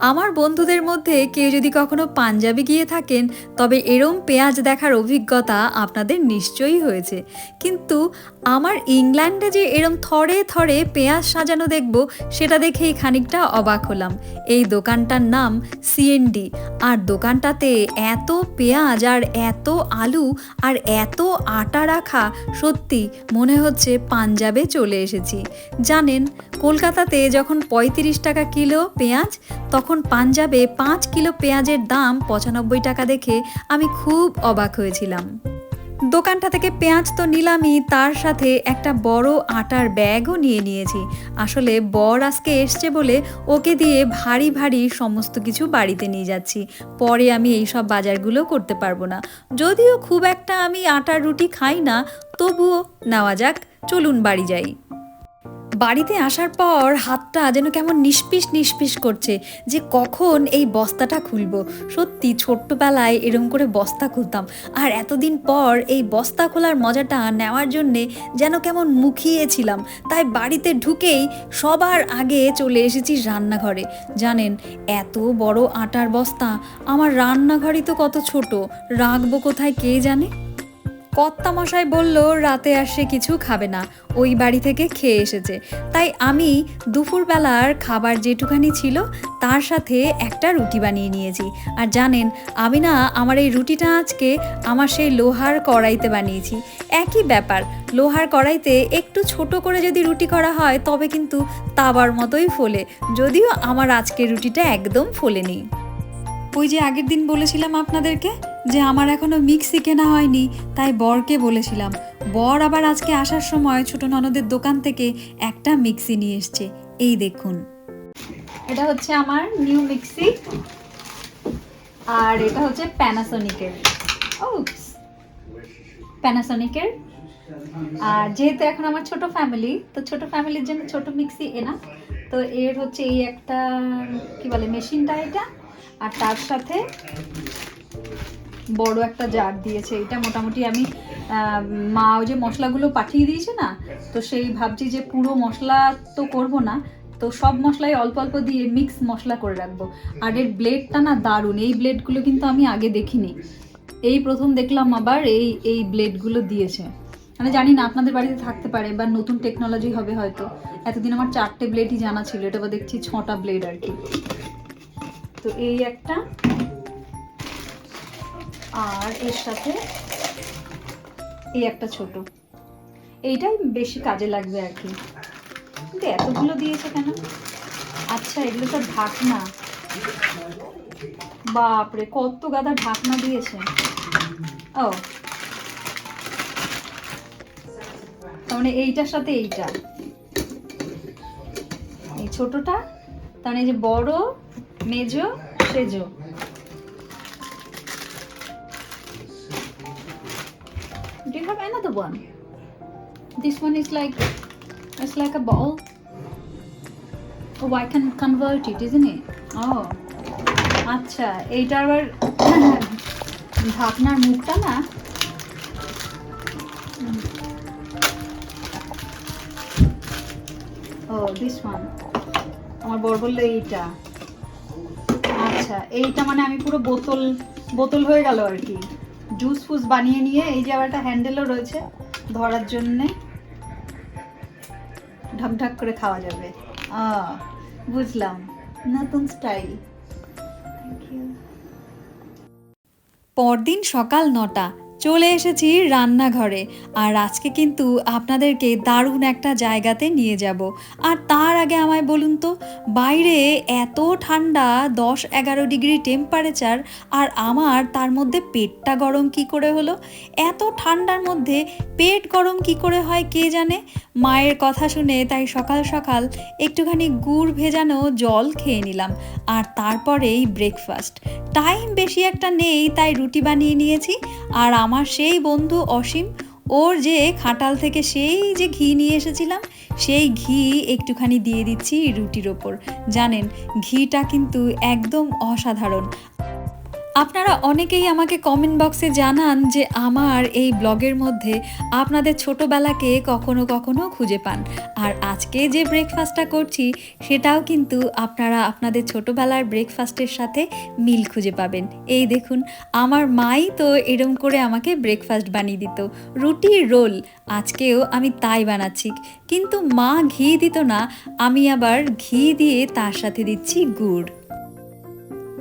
আমার বন্ধুদের মধ্যে কেউ যদি কখনো পাঞ্জাবে গিয়ে থাকেন, তবে এরম পেঁয়াজ দেখার অভিজ্ঞতা আপনাদের নিশ্চয়ই হয়েছে। কিন্তু আমার ইংল্যান্ডে যে এরম থরে থরে পেঁয়াজ সাজানো দেখব, সেটা দেখেই খানিকটা অবাক হলাম। এই দোকানটার নাম সিএনডি আর দোকানটাতে এত পেঁয়াজ আর এত আলু আর এত আটা রাখা, সত্যি মনে হচ্ছে পাঞ্জাবে চলে এসেছি। জানেন, কলকাতাতে যখন পঁয়ত্রিশ টাকা কিলো পেঁয়াজ, তখন পাঞ্জাবে পাঁচ কিলো পেঁয়াজের দাম পঁচানব্বই টাকা দেখে আমি খুব অবাক হয়েছিলাম। দোকানটা থেকে পেঁয়াজ তো নিলামই, তার সাথে একটা বড় আটার ব্যাগও নিয়ে নিয়েছি। আসলে বর আজকে এসছে বলে ওকে দিয়ে ভারী ভারী সমস্ত কিছু বাড়িতে নিয়ে যাচ্ছি। পরে আমি এই সব বাজারগুলো করতে পারব না। যদিও খুব একটা আমি আটার রুটি খাই না, তবুও নেওয়া যাক, চলুন বাড়ি যাই। বাড়িতে আসার পর হাতটা যেন কেমন নিষ্পিস নিষ্পিস করছে যে কখন এই বস্তাটা খুলব। সত্যি ছোট্টবেলায় এরম করে বস্তা খুলতাম। আর এতদিন পর এই বস্তা খোলার মজাটা নেওয়ার জন্যে যেন কেমন মুখিয়েছিলাম তাই বাড়িতে ঢুকেই সবার আগে চলে এসেছি রান্নাঘরে। জানেন, এত বড় আটার বস্তা। আমার রান্নাঘরই তো কত ছোট। রাখব কোথায় কে জানে? কর্তা মশাই বলল, রাতে আর সে কিছু খাবে না। ওই বাড়ি থেকে খেয়ে এসেছে। তাই আমি দুপুরবেলার খাবার যেটুখানি ছিল, তার সাথে একটা রুটি বানিয়ে নিয়েছি। আর জানেন, আমি না আমার এই রুটিটা আজকে আমার সেই লোহার কড়াইতে বানিয়েছি। একই ব্যাপার, লোহার কড়াইতে একটু ছোট করে যদি রুটি করা হয়, তবে কিন্তু তাবার মতোই ফোলে। যদিও আমার আজকের রুটিটা একদম ফোলেনি। ওই যে আগের দিন বলেছিলাম আপনাদেরকে যে আমার এখনও মিক্সি কেনা হয়নি, তাই বরকে বলেছিলাম। বর আবার আজকে আসার সময় ছোট ননদের দোকান থেকে একটা মিক্সি নিয়ে এসছে। এই দেখুন। এটা হচ্ছে আমার নিউ মিক্সি। আর এটা হচ্ছে প্যানাসোনিকের প্যানাসোনিকের আর যেহেতু এখন আমার ছোট ফ্যামিলি তো ছোট ফ্যামিলির জন্য ছোট মিক্সি এনা। তো এর হচ্ছে এই একটা, কি বলে মেশিনটা এটা। আর তার সাথে বড় একটা জার দিয়েছে। এটা মোটামুটি আমি মা ওই যে মশলাগুলো পাঠিয়ে দিয়েছে না, তো সেই ভাবছি যে পুরো মশলা তো করব না, তো সব মশলাই অল্প অল্প দিয়ে মিক্স মশলা করে রাখব। আর এর ব্লেডটা না দারুণ, এই ব্লেডগুলো কিন্তু আমি আগে দেখিনি। এই প্রথম দেখলাম আবার এই এই ব্লেডগুলো দিয়েছে। মানে জানি না, আপনাদের বাড়িতে থাকতে পারে বা নতুন টেকনোলজি হবে হয়তো। এতদিন আমার চারটে ব্লেডই জানা ছিল, এটা বা দেখছি ছটা ব্লেড আর কি। তো এই একটা। আর এর সাথে এই একটা ছোট। এইটাই বেশি কাজে লাগবে আর কি। এতগুলো দিয়েছে কেন? আচ্ছা এগুলো তো ঢাকনা। বাপরে, কত গাদা ঢাকনা দিয়েছে। ও। মানে এইটার সাথে এইটা। এই ছোটটা, তার মানে যে বড় মেজো সেজো। Do have an other one this one is like it's like a ball why can convert it is নে ও আচ্ছা এইটা আবার ভাবনার মুখটা না? ও দিস ওয়ান আমার বড় বলল এইটা। আচ্ছা এইটা মানে আমি পুরো বোতল বোতল হয়ে গেল আর কি। জুস ফুস বানিয়ে নিয়ে এই যে আবার একটা হ্যান্ডেলও রয়েছে ধরার জন্যে। ঢক ঢক করে খাওয়া যাবে। আহ, বুঝলাম। নতুন স্টাইল। পরদিন সকাল নটা চলে এসেছি রান্নাঘরে। আর আজকে কিন্তু আপনাদেরকে দারুণ একটা জায়গাতে নিয়ে যাব। আর তার আগে আমায় বলুন তো, বাইরে এত ঠান্ডা, দশ এগারো ডিগ্রি টেম্পারেচার আর আমার তার মধ্যে পেটটা গরম কি করে হলো? এত ঠান্ডার মধ্যে পেট গরম কি করে হয় কে জানে? মায়ের কথা শুনে তাই সকাল সকাল একটুখানি গুড় ভেজানো জল খেয়ে নিলাম। আর তারপরেই ব্রেকফাস্ট টাইম বেশি একটা নেই, তাই রুটি বানিয়ে নিয়েছি। আর আমার সেই বন্ধু অসীম, ওর যে খাটাল থেকে সেই যে ঘি নিয়ে এসেছিলাম, সেই ঘি একটুখানি দিয়ে দিচ্ছি রুটির ওপর। জানেন, ঘিটা কিন্তু একদম অসাধারণ। আপনারা অনেকেই আমাকে কমেন্ট বক্সে জানান যে আমার এই ব্লগের মধ্যে আপনাদের ছোটোবেলাকে কখনো কখনো খুঁজে পান। আর আজকে যে ব্রেকফাস্টটা করছি, সেটাও কিন্তু আপনারা আপনাদের ছোটোবেলার ব্রেকফাস্টের সাথে মিল খুঁজে পাবেন। এই দেখুন, আমার মাই তো এরম করে আমাকে ব্রেকফাস্ট বানিয়ে দিত। রুটি রোল, আজকেও আমি তাই বানাচ্ছি। কিন্তু মা ঘি দিত না, আমি আবার ঘি দিয়ে তার সাথে দিচ্ছি গুড়।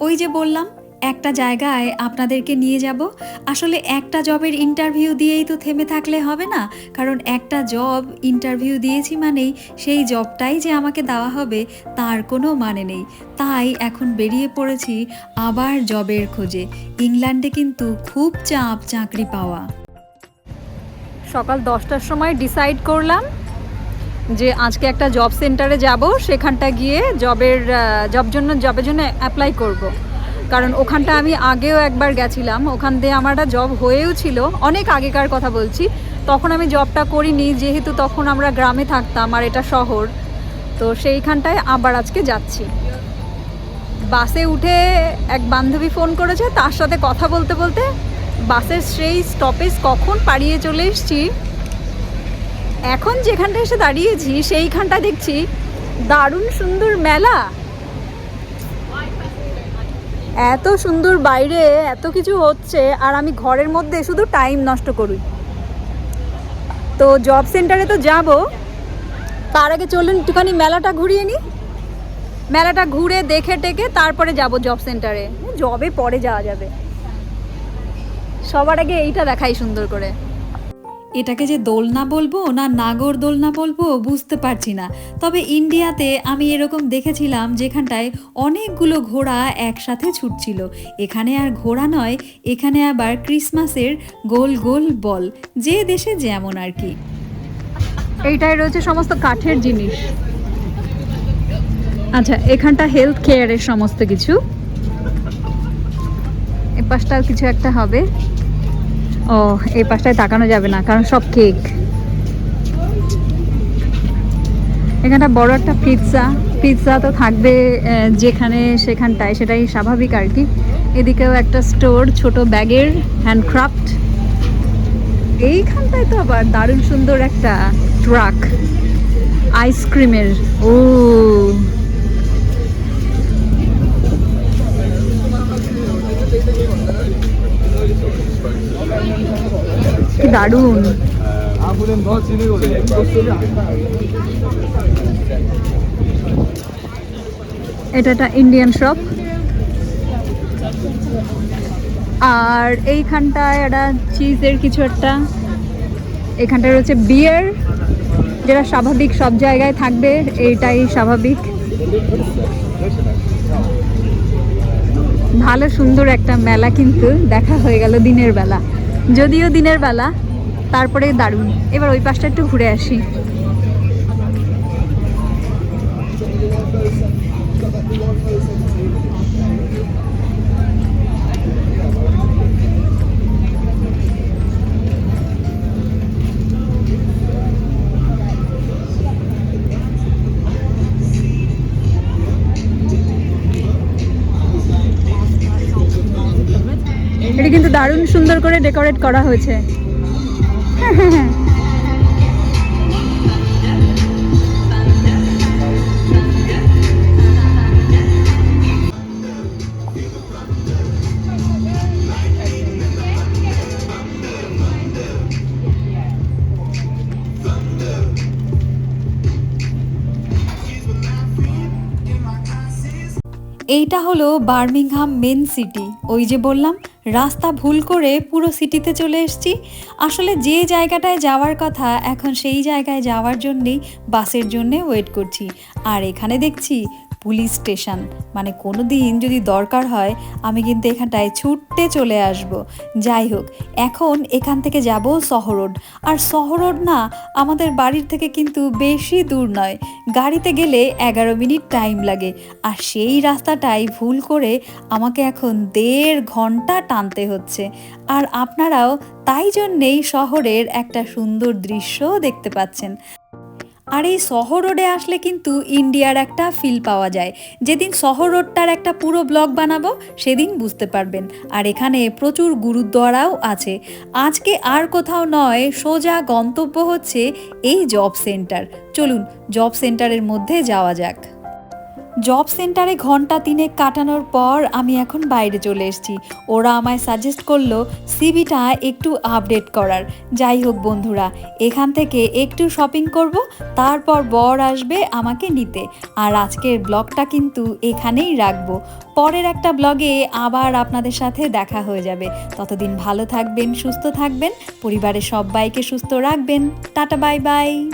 ওই যে বললাম একটা জায়গায় আপনাদেরকে নিয়ে যাব। আসলে একটা জবের ইন্টারভিউ দিয়েই তো থেমে থাকলে হবে না। কারণ একটা জব ইন্টারভিউ দিয়েছি মানেই সেই জবটাই যে আমাকে দেওয়া হবে, তার কোনো মানে নেই। তাই এখন বেরিয়ে পড়েছি আবার জবের খোঁজে। ইংল্যান্ডে কিন্তু খুব চাপ চাকরি পাওয়া। সকাল দশটার সময় ডিসাইড করলাম যে আজকে একটা জব সেন্টারে যাব সেখানটা গিয়ে জবের জব জন্য জবের জন্য অ্যাপ্লাই করব। কারণ ওখানটা আমি আগেও একবার গেছিলাম। ওখান দিয়ে আমার একটা জব হয়েও ছিল। অনেক আগেকার কথা বলছি। তখন আমি জবটা করিনি, যেহেতু তখন আমরা গ্রামে থাকতাম আর এটা শহর। তো সেইখানটায় আবার আজকে যাচ্ছি। বাসে উঠে এক বান্ধবী ফোন করেছে, তার সাথে কথা বলতে বলতে বাসের সেই স্টপেজ কখন পাড়িয়ে চলে এসছি? এখন যেখানটা এসে দাঁড়িয়েছি, সেইখানটা দেখছি। দারুণ সুন্দর মেলা। এত সুন্দর বাইরে, এত কিছু হচ্ছে, আর আমি ঘরের মধ্যে শুধু টাইম নষ্ট করি। তো জব সেন্টারে তো যাব। তার আগে চলুন একটুখানি মেলাটা ঘুরিয়ে নিই। মেলাটা ঘুরে দেখে টেকে তারপরে যাব জব সেন্টারে জবে পরে যাওয়া যাবে। সবার আগে এইটা দেখাই সুন্দর করে। এটাকে যে দোলনা বলব না নাগর দোলনা বলব বুঝতে পারছি না। তবে ইন্ডিয়াতে আমি এরকম দেখেছিলাম যেখানটায় অনেকগুলো ঘোড়া একসাথে ছুটছিল। এখানে আর ঘোড়া নয়, এখানে আবার ক্রিসমাসের গোল গোল বল, যে দেশে যেমন আর কি। এইটাই রয়েছে সমস্ত কাঠের জিনিস। আচ্ছা এখানটা হেলথ কেয়ারের সমস্ত কিছু। এ পাশটাও কিছু একটা হবে। ও, এই পাশটায় তাকানো যাবে না, কারণ সব কেক এখানটা বড় একটা পিৎজা পিৎজা তো থাকবে যেখানে, সেখানটায়, সেটাই স্বাভাবিক আর কি। এদিকেও একটা স্টোর ছোট ব্যাগের হ্যান্ডক্রাফট এইখানটায় তো আবার দারুণ সুন্দর একটা ট্রাক আইসক্রিমের ও। দারুণ। এটা একটা ইন্ডিয়ান শপ আর এইখানটায় একটা চিজের কিছু একটা। এখানটায় রয়েছে বিয়ার যেটা স্বাভাবিক সব জায়গায় থাকবে, এইটাই স্বাভাবিক। ভালো সুন্দর একটা মেলা কিন্তু দেখা হয়ে গেল দিনের বেলা। যদিও দিনের বেলা। তারপরে দারুণ। এবার ওই পাশটা একটু ঘুরে আসি। এটা কিন্তু দারুণ সুন্দর করে ডেকোরেট করা হয়েছে। এইটা হলো বার্মিংহাম মেন সিটি। ওই যে বললাম, রাস্তা ভুল করে পুরো সিটিতে চলে এসছি। আসলে যে জায়গাটায় যাওয়ার কথা, এখন সেই জায়গায় যাওয়ার জন্যেই বাসের জন্যে ওয়েট করছি। আর এখানে দেখছি পুলিশ স্টেশন। মানে কোনো দিন যদি দরকার হয়, আমি কিন্তু এখানটায় ছুটতে চলে আসব। যাই হোক, এখন এখান থেকে যাব শহরোড। আর শহরোড না, আমাদের বাড়ির থেকে কিন্তু বেশি দূর নয়। গাড়িতে গেলে এগারো মিনিট টাইম লাগে। আর সেই রাস্তাটাই ভুল করে আমাকে এখন দেড় ঘণ্টা টানতে হচ্ছে। আর আপনারাও তাই জন্যেই শহরের একটা সুন্দর দৃশ্য দেখতে পাচ্ছেন। আর এই শহর রোডে আসলে কিন্তু ইন্ডিয়ার একটা ফিল পাওয়া যায়। যেদিন শহর রোডটার একটা পুরো ব্লগ বানাবো, সেদিন বুঝতে পারবেন। আর এখানে প্রচুর গুরুদ্বারাও আছে। আজকে আর কোথাও নয়, সোজা গন্তব্য হচ্ছে এই জব সেন্টার চলুন জব সেন্টারের মধ্যে যাওয়া যাক। জব সেন্টারে ঘণ্টা তিনেক কাটানোর পর আমি এখন বাইরে চলে এসেছি। ওরা আমায় সাজেস্ট করল সিবিটা একটু আপডেট করার। যাই হোক বন্ধুরা, এখান থেকে একটু শপিং করব, তারপর বর আসবে আমাকে নিতে। আর আজকের ব্লগটা কিন্তু এখানেই রাখব। পরের একটা ব্লগে আবার আপনাদের সাথে দেখা হয়ে যাবে। ততদিন ভালো থাকবেন, সুস্থ থাকবেন, পরিবারের সবাইকে সুস্থ রাখবেন। Tata bye bye